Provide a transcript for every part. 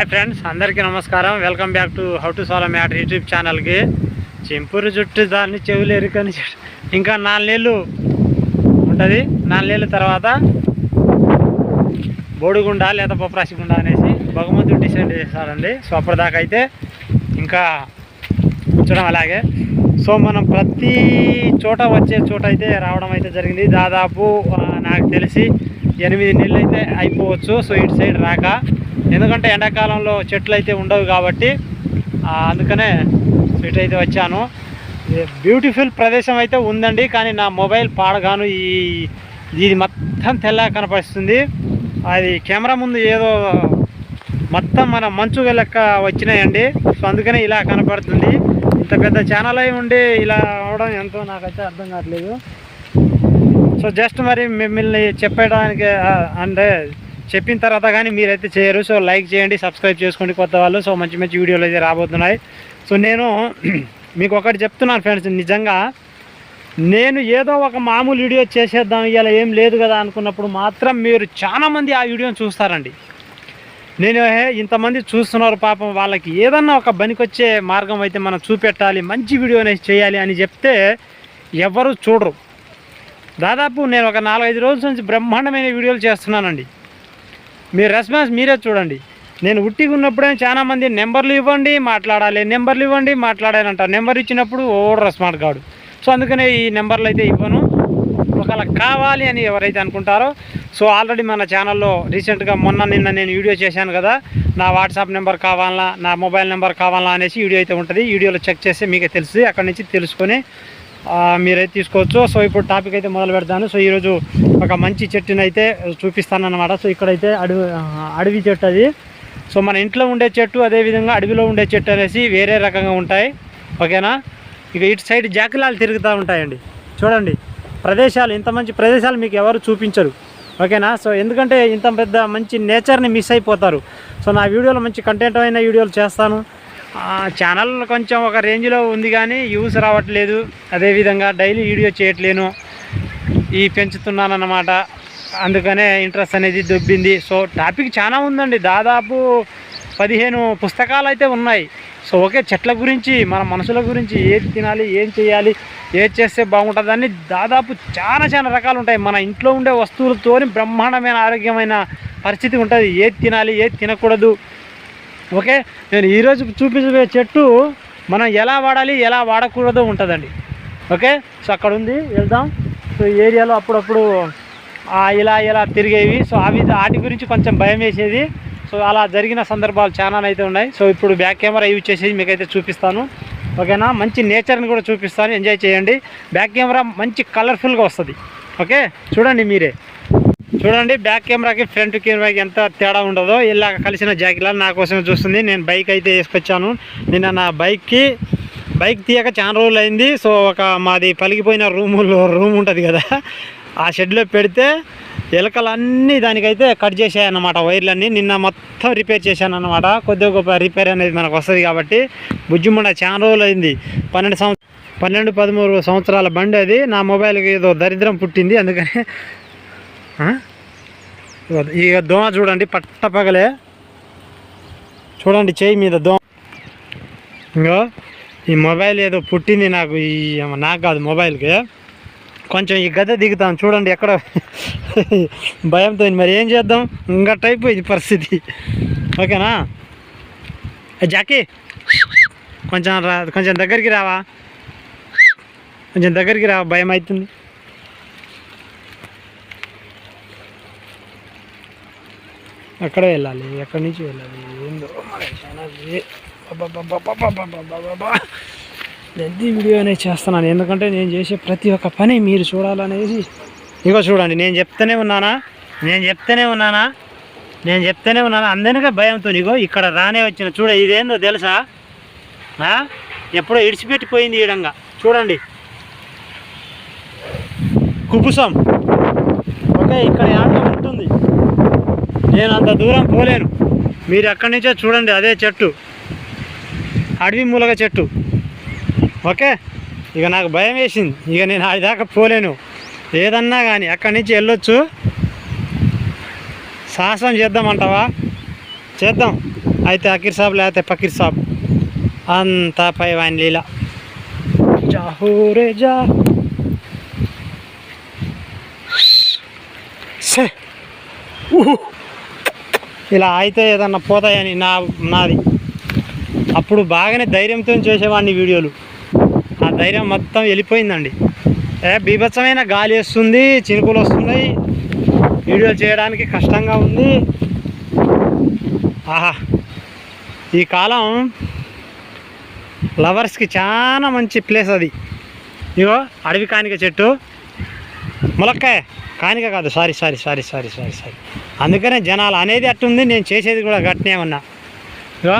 Hi friends అందరికీ నమస్కారం. Welcome back to how to solve matter YouTube ఛానల్కి చింపూరు జుట్టు దాన్ని చెవులు ఎరుకని చెట్టు. ఇంకా నీళ్ళు ఉంటుంది. నాలుగేళ్ళ తర్వాత బోడిగుండ లేదా పప్రాసిగుండ అనేసి భగవంతుడు డిసైడ్ చేస్తారండి సో అప్పటిదాకా అయితే ఇంకా ఉంచడం అలాగే. సో మనం ప్రతి చోట వచ్చే చోట అయితే రావడం అయితే జరిగింది. దాదాపు నాకు తెలిసి ఎనిమిది నెలలు అయితే అయిపోవచ్చు. సో ఇటు సైడ్ రాక ఎందుకంటే ఎండాకాలంలో చెట్లు అయితే ఉండవు కాబట్టి అందుకనే ఫిట్ అయితే వచ్చాను. బ్యూటిఫుల్ ప్రదేశం అయితే ఉందండి కానీ నా మొబైల్ పాడగాను ఈ ఇది మొత్తం తెల్ల కనపరుస్తుంది. అది కెమెరా ముందు ఏదో మొత్తం మన మంచు లెక్క వచ్చినాయండి. సో అందుకనే ఇలా కనపడుతుంది. ఇంత పెద్ద ఛానల్ అయి ఉండి ఇలా అవడం ఎంతో నాకైతే అర్థం కావట్లేదు. సో జస్ట్ మరి మిమ్మల్ని చెప్పడానికి అంటే చెప్పిన తర్వాత కానీ మీరైతే చేయరు. సో లైక్ చేయండి సబ్స్క్రైబ్ చేసుకోండి కొత్త వాళ్ళు. సో మంచి మంచి వీడియోలు అయితే రాబోతున్నాయి. సో నేను మీకు ఒకటి చెప్తున్నాను ఫ్రెండ్స్ నిజంగా నేను ఏదో ఒక మామూలు వీడియో చేసేద్దాం ఇలా ఏం లేదు కదా అనుకున్నప్పుడు మాత్రం మీరు చాలామంది ఆ వీడియోని చూస్తారండి. నేను హే ఇంతమంది చూస్తున్నారు పాపం వాళ్ళకి ఏదన్నా ఒక బనికొచ్చే మార్గం అయితే మనం చూపెట్టాలి మంచి వీడియో అనేది చేయాలి అని చెప్తే ఎవరు చూడరు. దాదాపు నేను ఒక నాలుగైదు రోజుల నుంచి బ్రహ్మాండమైన వీడియోలు చేస్తున్నానండి. మీ రెస్పాన్స్ మీరే చూడండి. నేను ఉట్టిగా ఉన్నప్పుడే చాలామంది నెంబర్లు ఇవ్వండి మాట్లాడాలి. నెంబర్లు ఇవ్వండి మాట్లాడాలి అంటారు నెంబర్ ఇచ్చినప్పుడు ఓడు రెస్పాండ్ కాడు. సో అందుకనే ఈ నెంబర్లు అయితే ఇవ్వను. ఒకవేళ కావాలి అని ఎవరైతే అనుకుంటారో సో ఆల్రెడీ మన ఛానల్లో రీసెంట్గా మొన్న నిన్న నేను వీడియో చేశాను కదా నా వాట్సాప్ నెంబర్ కావాలా నా మొబైల్ నెంబర్ కావాలా అనేసి వీడియో అయితే ఉంటుంది. వీడియోలో చెక్ చేస్తే మీకే తెలుస్తుంది. అక్కడి నుంచి తెలుసుకొని మీరైతే తీసుకోవచ్చు. సో ఇప్పుడు టాపిక్ అయితే మొదలు పెడతాను. సో ఈరోజు ఒక మంచి చెట్టుని అయితే చూపిస్తాను సో ఇక్కడైతే అడవి అడవి చెట్టు అది. సో మన ఇంట్లో ఉండే చెట్టు అదేవిధంగా అడవిలో ఉండే చెట్టు అనేసి వేరే రకంగా ఉంటాయి. ఓకేనా? ఇక ఇటు సైడ్ జాకిలాలు తిరుగుతూ ఉంటాయండి. చూడండి. ప్రదేశాలు ఇంత మంచి ప్రదేశాలు మీకు ఎవరు చూపించరు. ఓకేనా? సో ఎందుకంటే ఇంత పెద్ద మంచి నేచర్ని మిస్ అయిపోతారు. సో నా వీడియోలో మంచి కంటెంట్ అయిన వీడియోలు చేస్తాను. ఛానల్ కొంచెం ఒక రేంజ్లో ఉంది కానీ యూస్ రావట్లేదు. అదేవిధంగా డైలీ వీడియో చేయట్లేను. ఈ పెంచుతున్నానన్నమాట. అందుకనే ఇంట్రెస్ట్ అనేది దొబ్బింది. సో టాపిక్ చాలా ఉందండి. దాదాపు పదిహేను పుస్తకాలు అయితే ఉన్నాయి. సో ఓకే చెట్ల గురించి మన మనుషుల గురించి ఏది తినాలి ఏం చేయాలి ఏది చేస్తే బాగుంటుందని దాదాపు చాలా చాలా రకాలు ఉంటాయి. మన ఇంట్లో ఉండే వస్తువులతోని బ్రహ్మాండమైన ఆరోగ్యమైన పరిస్థితి ఉంటుంది. ఏది తినాలి ఏది తినకూడదు. ఓకే? నేను ఈరోజు చూపించబోయే చెట్టు మనం ఎలా వాడాలి ఎలా వాడకూడదు ఉంటుందండి. ఓకే? సో అక్కడ ఉంది వెళ్దాం. సో ఈ ఏరియాలో అప్పుడప్పుడు ఇలా ఇలా తిరిగేవి. సో అవి వాటి గురించి కొంచెం భయం వేసేది. సో అలా జరిగిన సందర్భాలు చాలా అయితే ఉన్నాయి. సో ఇప్పుడు బ్యాక్ కెమెరా యూజ్ చేసేది మీకైతే చూపిస్తాను. ఓకేనా? మంచి నేచర్ని కూడా చూపిస్తాను. ఎంజాయ్ చేయండి. బ్యాక్ కెమెరా మంచి కలర్ఫుల్గా వస్తుంది. ఓకే? చూడండి మీరే. చూడండి బ్యాక్ కెమెరాకి ఫ్రంట్ కెమెరాకి ఎంత తేడా ఉండదో ఇలా కలిసిన జాకిలా నా కోసం చూస్తుంది. నేను బైక్ అయితే వేసుకొచ్చాను. నిన్న నా బైక్కి బైక్ తీయక చాలా రోజులు అయింది. సో ఒక మాది పలిగిపోయిన రూములో రూమ్ ఉంటుంది కదా. ఆ షెడ్లో పెడితే ఎలకలన్నీ దానికైతే కట్ చేసాయన్నమాట వైర్లన్నీ. నిన్న మొత్తం రిపేర్ చేశాను అనమాట కొద్దిగా గొప్ప రిపేర్ అనేది మనకు వస్తుంది కాబట్టి బుజ్జిమండ చాలా రోజులు అయింది. పన్నెండు సంవత్సరం పన్నెండు పదమూడు సంవత్సరాల బండి అది. నా మొబైల్కి ఏదో దరిద్రం పుట్టింది. అందుకని ఇక దోమ చూడండి పట్ట పగలే. చూడండి చేయి మీద దోమ. ఇంకా ఈ మొబైల్ ఏదో పుట్టింది నాకు ఈ నాకు కాదు మొబైల్కి. కొంచెం ఈ గద దిగుతాం చూడండి ఎక్కడ. భయంతో మరి ఏం చేద్దాం? ఇంకట్ అయిపోయింది పరిస్థితి. ఓకేనా? జాకీ కొంచెం రా కొంచెం దగ్గరికి రావా? కొంచెం దగ్గరికి రావా భయం అవుతుంది. ఎక్కడ వెళ్ళాలి? ఎక్కడి నుంచి వెళ్ళాలి? ఏందో ఎంత వీడియో అనేది చేస్తున్నాను. ఎందుకంటే నేను చేసే ప్రతి ఒక్క పని మీరు చూడాలనేసి. ఇగో చూడండి నేను చెప్తూనే ఉన్నానా? నేను చెప్తూనే ఉన్నానా? నేను చెప్తూనే ఉన్నానా? అందరికీ భయంతో నీగో ఇక్కడ రానే వచ్చిన. చూడ ఇదేందో తెలుసా? ఎప్పుడో ఇడిచిపెట్టిపోయింది ఈడంగా చూడండి. కుపుసం ఓకే ఇక్కడ నేను అంత దూరం పోలేను. మీరు ఎక్కడి నుంచో చూడండి అదే చెట్టు. అడవి మూలగ చెట్టు. ఓకే? ఇక నాకు భయం వేసింది. ఇక నేను అది దాకా పోలేను. ఏదన్నా కానీ అక్కడి నుంచి వెళ్ళొచ్చు. సాహసం చేద్దామంటావా చేద్దాం. అయితే అకీర్ సాబ్ లేకపోతే ఫకీర్ సాబ్. అంతా పై వాయిన్ లీల జాహూరే జా. ఛే! ఇలా అయితే ఏదన్నా పోతాయని నా నాది. అప్పుడు బాగానే ధైర్యంతో చేసేవాడిని వీడియోలు. ఆ ధైర్యం మొత్తం వెళ్ళిపోయిందండి. ఏ బీభత్సమైన గాలి వస్తుంది చినుకులు వస్తున్నాయి. వీడియోలు చేయడానికి కష్టంగా ఉంది. ఆహా. ఈ కాలం లవర్స్కి చాలా మంచి ప్లేస్ అది. ఇగో అడవి కానిక చెట్టు. ములక్కాయ. కానిక కాదు sorry sorry sorry sorry sorry sorry. అందుకనే జనాలు అనేది అట్టుంది నేను చేసేది కూడా గట్టినే ఉన్నా. ఇగో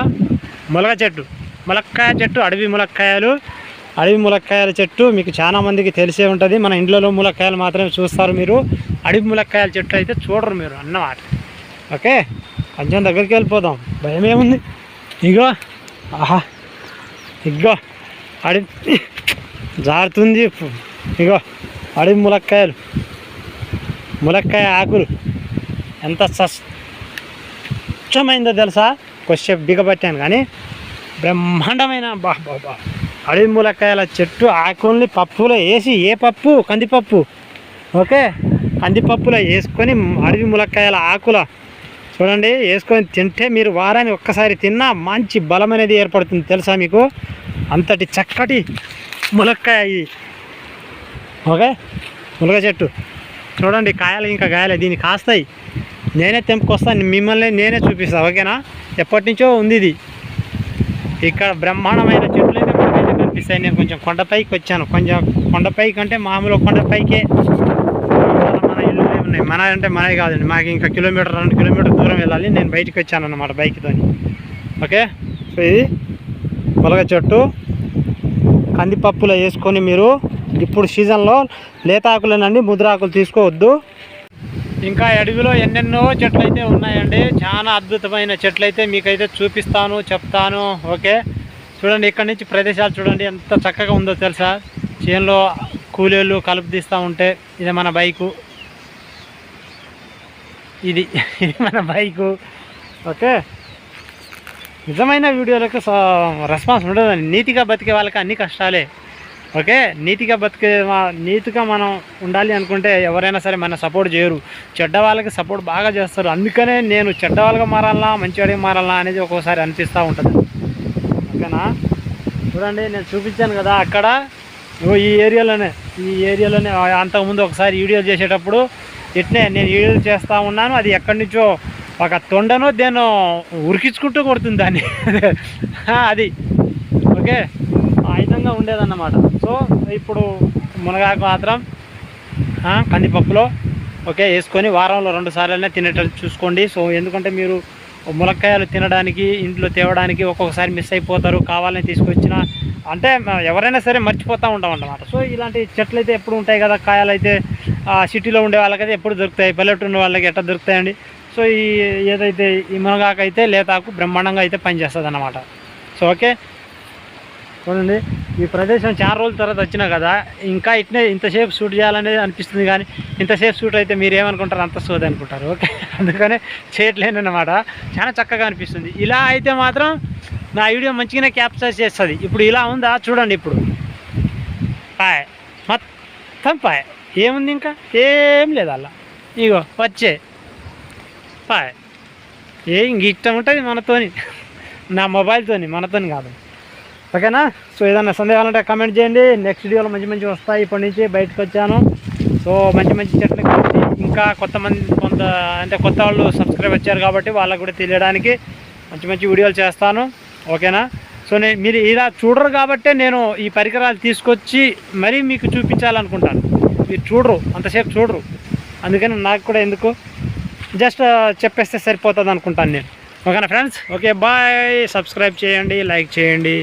ములగ చెట్టు. ములక్కాయ చెట్టు అడవి ములక్కాయలు. అడవి ములక్కాయల చెట్టు మీకు చాలామందికి తెలిసే ఉంటుంది. మన ఇండ్లలో ములక్కాయలు మాత్రమే చూస్తారు మీరు. అడవి ములక్కాయల చెట్టు అయితే చూడరు మీరు అన్నమాట. ఓకే? కొంచెం దగ్గరికి వెళ్ళిపోదాం. భయం ఏముంది ఇగో ఆహా. ఇగో అడవి జారుతుంది. ఇగో అడవి ములక్కాయలు. ములక్కాయ ఆకులు. ఎంత స్వచ్ఛమైందో తెలుసా? కొద్దిసేపు బిగబట్టాను కానీ బ్రహ్మాండమైన బా బా అడవి ములక్కాయల చెట్టు ఆకుల్ని పప్పులో వేసి ఏ పప్పు? కందిపప్పు. ఓకే? కందిపప్పులో వేసుకొని అడవి ములక్కాయల ఆకుల చూడండి వేసుకొని తింటే మీరు వారాన్ని ఒక్కసారి తిన్నా మంచి బలం అనేది ఏర్పడుతుంది. తెలుసా మీకు? అంతటి చక్కటి ములక్కాయ ఇది. ఓకే? ములగ చెట్టు. చూడండి కాయలు ఇంకా కాయలే. దీన్ని కాస్తాయి. నేనే తెంపుకొస్తాను మిమ్మల్ని నేనే చూపిస్తాను ఓకేనా? ఎప్పటి నుంచో ఉంది ఇది. ఇక్కడ బ్రహ్మాండమైన చెట్లు అయితే మనకైతే కనిపిస్తాయి. నేను కొంచెం కొండపైకి వచ్చాను. కొంచెం కొండపైకి అంటే మామూలు కొండపైకే మన ఇల్లు ఉన్నాయి. మన అంటే మనవి కాదండి. మాకు ఇంకా కిలోమీటర్ రెండు కిలోమీటర్ దూరం వెళ్ళాలి. నేను బయటికి వచ్చాను అన్నమాట బైక్తో ఓకే? సో ఇది ములగ చెట్టు. కందిపప్పులో వేసుకొని మీరు ఇప్పుడు సీజన్లో లేతాకులేనండి ముద్రాకులు తీసుకోవద్దు. ఇంకా అడవిలో ఎన్నెన్నో చెట్లు అయితే ఉన్నాయండి. చాలా అద్భుతమైన చెట్లు అయితే మీకైతే చూపిస్తాను చెప్తాను. ఓకే? చూడండి ఇక్కడ నుంచి ప్రదేశాలు చూడండి ఎంత చక్కగా ఉందో తెలుసా? చేనులో కూలీలు కలుపు తీస్తూ ఉంటే ఇది మన బైకు. ఇది ఇది మన బైకు. ఓకే? నిజమైన వీడియోలకు రెస్పాన్స్ ఉండదండి. నీతిగా బతికే వాళ్ళకి అన్ని కష్టాలే. ఓకే? నీతిగా బతికే నీతిగా మనం ఉండాలి అనుకుంటే ఎవరైనా సరే మన సపోర్ట్ చేయరు. చెడ్డ వాళ్ళకి సపోర్ట్ బాగా చేస్తారు. అందుకనే నేను చెడ్డ వాళ్ళగా మారాలా మంచివాడిగా మారాలా అనేది ఒక్కోసారి అనిపిస్తూ ఉంటుంది. ఓకేనా? చూడండి నేను చూపించాను కదా అక్కడ. ఈ ఏరియాలోనే ఈ ఏరియాలోనే అంతకుముందు ఒకసారి వీడియో చేసేటప్పుడు ఇట్నే నేను వీడియో చేస్తూ ఉన్నాను. అది ఎక్కడి నుంచో ఒక తొండను దేనో ఉరికించుకుంటూ కొడుతుంది దాన్ని. అది. ఓకే? ఆ విధంగా ఉండేదన్నమాట. సో ఇప్పుడు మునగాకు మాత్రం కందిపప్పులో ఓకే వేసుకొని వారంలో రెండు సార్లనే తినేటట్టు చూసుకోండి. సో ఎందుకంటే మీరు ములక్కాయలు తినడానికి ఇంట్లో తేవడానికి ఒక్కొక్కసారి మిస్ అయిపోతారు. కావాలని తీసుకొచ్చిన అంటే ఎవరైనా సరే మర్చిపోతూ ఉంటాం అన్నమాట సో ఇలాంటి చెట్లు అయితే ఎప్పుడు ఉంటాయి కదా కాయలు అయితే సిటీలో ఉండే వాళ్ళకైతే ఎప్పుడు దొరుకుతాయి. పల్లెటూరు ఉన్న వాళ్ళకి ఎట్లా దొరుకుతాయండి? సో ఈ ఏదైతే ఈ మునగాకు అయితే లేతాకు బ్రహ్మాండంగా అయితే పనిచేస్తుంది అన్నమాట సో ఓకే? చూడండి. ఈ ప్రదేశం చాలా రోజుల తర్వాత వచ్చినా కదా ఇంకా ఇట్నే ఇంతసేపు షూట్ చేయాలనేది అనిపిస్తుంది కానీ ఇంతసేపు షూట్ అయితే మీరు ఏమనుకుంటారు అంత సోది అనుకుంటారు ఓకే? అందుకనే చేయట్లేను అనమాట చాలా చక్కగా అనిపిస్తుంది. ఇలా అయితే మాత్రం నా వీడియో మంచిగానే క్యాప్చర్ చేస్తుంది. ఇప్పుడు ఇలా ఉందా? చూడండి ఇప్పుడు. పాయ్. మొత్తం పాయ్. ఏముంది ఇంకా? ఏం లేదు అలా. ఇగో వచ్చే. పాయ్. ఏ ఇంక ఇష్టం ఉంటుంది మనతోని. నా మొబైల్తోని మనతోని కాదు. ఓకేనా? సో ఏదైనా సందేహాలు ఉంటే కమెంట్ చేయండి. నెక్స్ట్ వీడియోలో మంచి మంచి వస్తాయి. ఇప్పటి నుంచి బయటకు వచ్చాను. సో మంచి మంచి చెట్లు కలిసి ఇంకా కొంతమంది కొంత అంటే కొత్త వాళ్ళు సబ్స్క్రైబ్ వచ్చారు కాబట్టి వాళ్ళకు కూడా తెలియడానికి మంచి మంచి వీడియోలు చేస్తాను. ఓకేనా? సో నేను మీరు ఇలా చూడరు కాబట్టే నేను ఈ పరికరాలు తీసుకొచ్చి మరీ మీకు చూపించాలనుకుంటాను. మీరు చూడరు. అంతసేపు చూడరు. అందుకని నాకు కూడా ఎందుకు? జస్ట్ చెప్పేస్తే సరిపోతుంది అనుకుంటాను నేను. ఓకేనా ఫ్రెండ్స్? Okay bye. సబ్స్క్రైబ్ చేయండి లైక్ చేయండి.